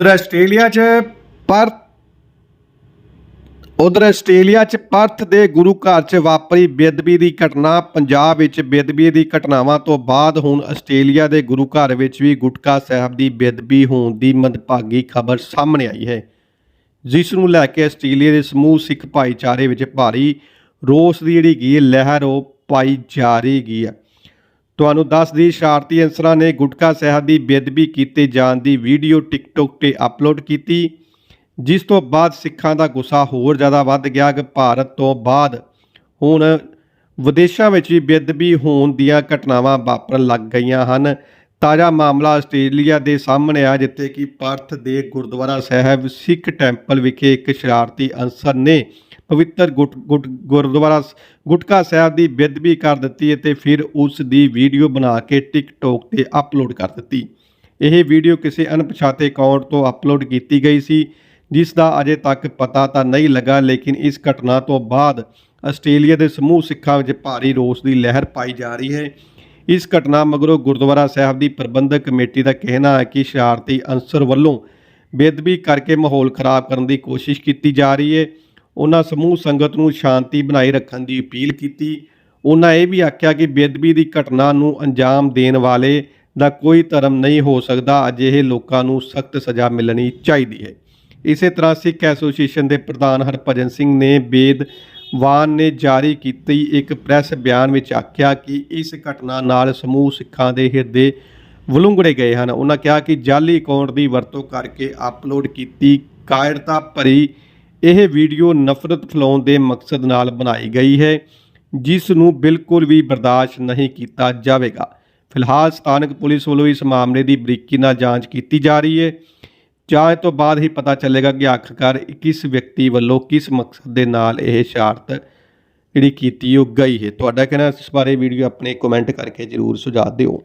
ਉਧਰ ਆਸਟ੍ਰੇਲੀਆ 'ਚ ਪਰ ਉਧਰ ਆਸਟ੍ਰੇਲੀਆ 'ਚ ਪਰਥ ਦੇ ਗੁਰੂ ਘਰ 'ਚ ਵਾਪਰੀ ਬੇਅਦਬੀ ਦੀ ਘਟਨਾ। ਪੰਜਾਬ ਵਿੱਚ ਬੇਅਦਬੀ ਦੀ ਘਟਨਾਵਾਂ ਤੋਂ ਬਾਅਦ ਹੁਣ ਆਸਟ੍ਰੇਲੀਆ ਦੇ ਗੁਰੂ ਘਰ ਵਿੱਚ ਵੀ ਗੁਟਕਾ ਸਾਹਿਬ ਦੀ ਬੇਅਦਬੀ ਹੋਣ ਦੀ ਮੰਦਭਾਗੀ ਖਬਰ ਸਾਹਮਣੇ ਆਈ ਹੈ। ਜਿਸ ਨੂੰ ਲੈ ਕੇ ਆਸਟ੍ਰੇਲੀਆ ਦੇ ਸਮੂਹ ਸਿੱਖ ਭਾਈਚਾਰੇ ਵਿੱਚ ਭਾਰੀ ਰੋਸ ਦੀ ਜਿਹੜੀ ਗੀ ਲਹਿਰ ਉਹ ਪਾਈ ਜਾ ਰਹੀ ਗੀ ਹੈ। ਤੁਹਾਨੂੰ ਦੱਸ ਦੀ ਸ਼ਰਾਰਤੀ ਅਨਸਰਾਂ ਨੇ ਗੁਟਕਾ ਸਾਹਿਬ ਦੀ ਬੇਅਦਬੀ ਕੀਤੇ ਜਾਣ ਦੀ ਵੀਡੀਓ ਟਿਕਟੋਕ ਤੇ ਅਪਲੋਡ ਕੀਤੀ, ਜਿਸ ਤੋਂ ਬਾਅਦ ਸਿੱਖਾਂ ਦਾ ਗੁੱਸਾ ਹੋਰ ਜ਼ਿਆਦਾ ਵੱਧ ਗਿਆ। ਕਿ ਭਾਰਤ ਤੋਂ ਬਾਅਦ ਹੁਣ ਵਿਦੇਸ਼ਾਂ ਵਿੱਚ ਵੀ ਬੇਅਦਬੀ ਹੋਣ ਦੀਆਂ ਘਟਨਾਵਾਂ ਵਾਪਰਨ ਲੱਗ ਗਈਆਂ ਹਨ। ਤਾਜ਼ਾ ਮਾਮਲਾ ਆਸਟ੍ਰੇਲੀਆ ਦੇ ਸਾਹਮਣੇ ਆ ਜਿੱਥੇ ਕਿ ਪਰਥ ਦੇ ਗੁਰਦੁਆਰਾ ਸਾਹਿਬ ਸਿੱਖ ਟੈਂਪਲ ਵਿਖੇ ਇੱਕ ਸ਼ਰਾਰਤੀ ਅਨਸਰ ਨੇ ਪਵਿੱਤਰ ਗੁਟ ਗੁਟ ਗੁਰਦੁਆਰਾ ਸ- ਗੁਟਕਾ ਸਾਹਿਬ ਦੀ ਬੇਅਦਬੀ ਕਰ ਦਿੱਤੀ ਅਤੇ ਫਿਰ ਉਸ ਦੀ ਵੀਡੀਓ ਬਣਾ ਕੇ ਟਿਕਟੋਕ ਤੇ ਅਪਲੋਡ ਕਰ ਦਿੱਤੀ। ਇਹ ਵੀਡੀਓ ਕਿਸੇ ਅਣਪਛਾਤੇ ਅਕਾਊਂਟ ਤੋਂ ਅਪਲੋਡ ਕੀਤੀ ਗਈ ਸੀ, ਜਿਸ ਦਾ ਅਜੇ ਤੱਕ ਪਤਾ ਤਾਂ ਨਹੀਂ ਲੱਗਾ, ਲੇਕਿਨ ਇਸ ਘਟਨਾ ਤੋਂ ਬਾਅਦ ਆਸਟ੍ਰੇਲੀਆ ਦੇ ਸਮੂਹ ਸਿੱਖਾਂ ਵਿੱਚ ਭਾਰੀ ਰੋਸ ਦੀ ਲਹਿਰ ਪਾਈ ਜਾ ਰਹੀ ਹੈ। ਇਸ ਘਟਨਾ ਮਗਰੋਂ ਗੁਰਦੁਆਰਾ ਸਾਹਿਬ ਦੀ ਪ੍ਰਬੰਧਕ ਕਮੇਟੀ ਦਾ ਕਹਿਣਾ ਹੈ ਕਿ ਸ਼ਰਾਰਤੀ ਅਨਸਰ ਵੱਲੋਂ ਬੇਅਦਬੀ ਕਰਕੇ ਮਾਹੌਲ ਖਰਾਬ ਕਰਨ ਦੀ ਕੋਸ਼ਿਸ਼ ਕੀਤੀ ਜਾ ਰਹੀ ਹੈ। ਉਹਨਾਂ ਸਮੂਹ ਸੰਗਤ ਨੂੰ ਸ਼ਾਂਤੀ ਬਣਾਈ ਰੱਖਣ ਦੀ ਅਪੀਲ ਕੀਤੀ। ਉਹਨਾਂ ਇਹ ਵੀ ਆਖਿਆ ਕਿ ਬੇਦਬੀ ਦੀ ਘਟਨਾ ਨੂੰ ਅੰਜਾਮ ਦੇਣ ਵਾਲੇ ਦਾ ਕੋਈ ਧਰਮ ਨਹੀਂ ਹੋ ਸਕਦਾ। ਅਜਿਹੇ ਲੋਕਾਂ ਨੂੰ ਸਖਤ ਸਜ਼ਾ ਮਿਲਣੀ ਚਾਹੀਦੀ ਹੈ। ਇਸੇ ਤਰ੍ਹਾਂ ਸਿੱਖ ਐਸੋਸੀਏਸ਼ਨ ਦੇ ਪ੍ਰਧਾਨ ਹਰਭਜਨ ਸਿੰਘ ਨੇ ਬੇਦਵਾਨ ਨੇ ਜਾਰੀ ਕੀਤੀ ਇੱਕ ਪ੍ਰੈਸ ਬਿਆਨ ਵਿੱਚ ਆਖਿਆ ਕਿ ਇਸ ਘਟਨਾ ਨਾਲ ਸਮੂਹ ਸਿੱਖਾਂ ਦੇ ਹਿਰਦੇ ਵਲੁੰਗੜੇ ਗਏ ਹਨ। ਉਹਨਾਂ ਕਿਹਾ ਕਿ ਜਾਲੀ ਅਕਾਊਂਟ ਦੀ ਵਰਤੋਂ ਕਰਕੇ ਅਪਲੋਡ ਕੀਤੀ ਕਾਇਰਤਾ ਭਰੀ ਇਹ ਵੀਡੀਓ ਨਫ਼ਰਤ ਫੈਲਾਉਣ ਦੇ ਮਕਸਦ ਨਾਲ ਬਣਾਈ ਗਈ ਹੈ, ਜਿਸ ਨੂੰ ਬਿਲਕੁਲ ਵੀ ਬਰਦਾਸ਼ਤ ਨਹੀਂ ਕੀਤਾ ਜਾਵੇਗਾ। ਫਿਲਹਾਲ ਸਥਾਨਕ ਪੁਲਿਸ ਵੱਲੋਂ ਇਸ ਮਾਮਲੇ ਦੀ ਬਰੀਕੀ ਨਾਲ ਜਾਂਚ ਕੀਤੀ ਜਾ ਰਹੀ ਹੈ। ਜਾਂਚ ਤੋਂ ਬਾਅਦ ਹੀ ਪਤਾ ਚੱਲੇਗਾ ਕਿ ਆਖਰਕਾਰ ਕਿਸ ਵਿਅਕਤੀ ਵੱਲੋਂ ਕਿਸ ਮਕਸਦ ਦੇ ਨਾਲ ਇਹ ਸ਼ਰਾਰਤ ਜਿਹੜੀ ਕੀਤੀ ਉਹ ਗਈ ਹੈ। ਤੁਹਾਡਾ ਕਹਿਣਾ ਇਸ ਬਾਰੇ ਵੀਡੀਓ ਆਪਣੇ ਕਮੈਂਟ ਕਰਕੇ ਜਰੂਰ ਸੁਝਾਅ ਦਿਓ।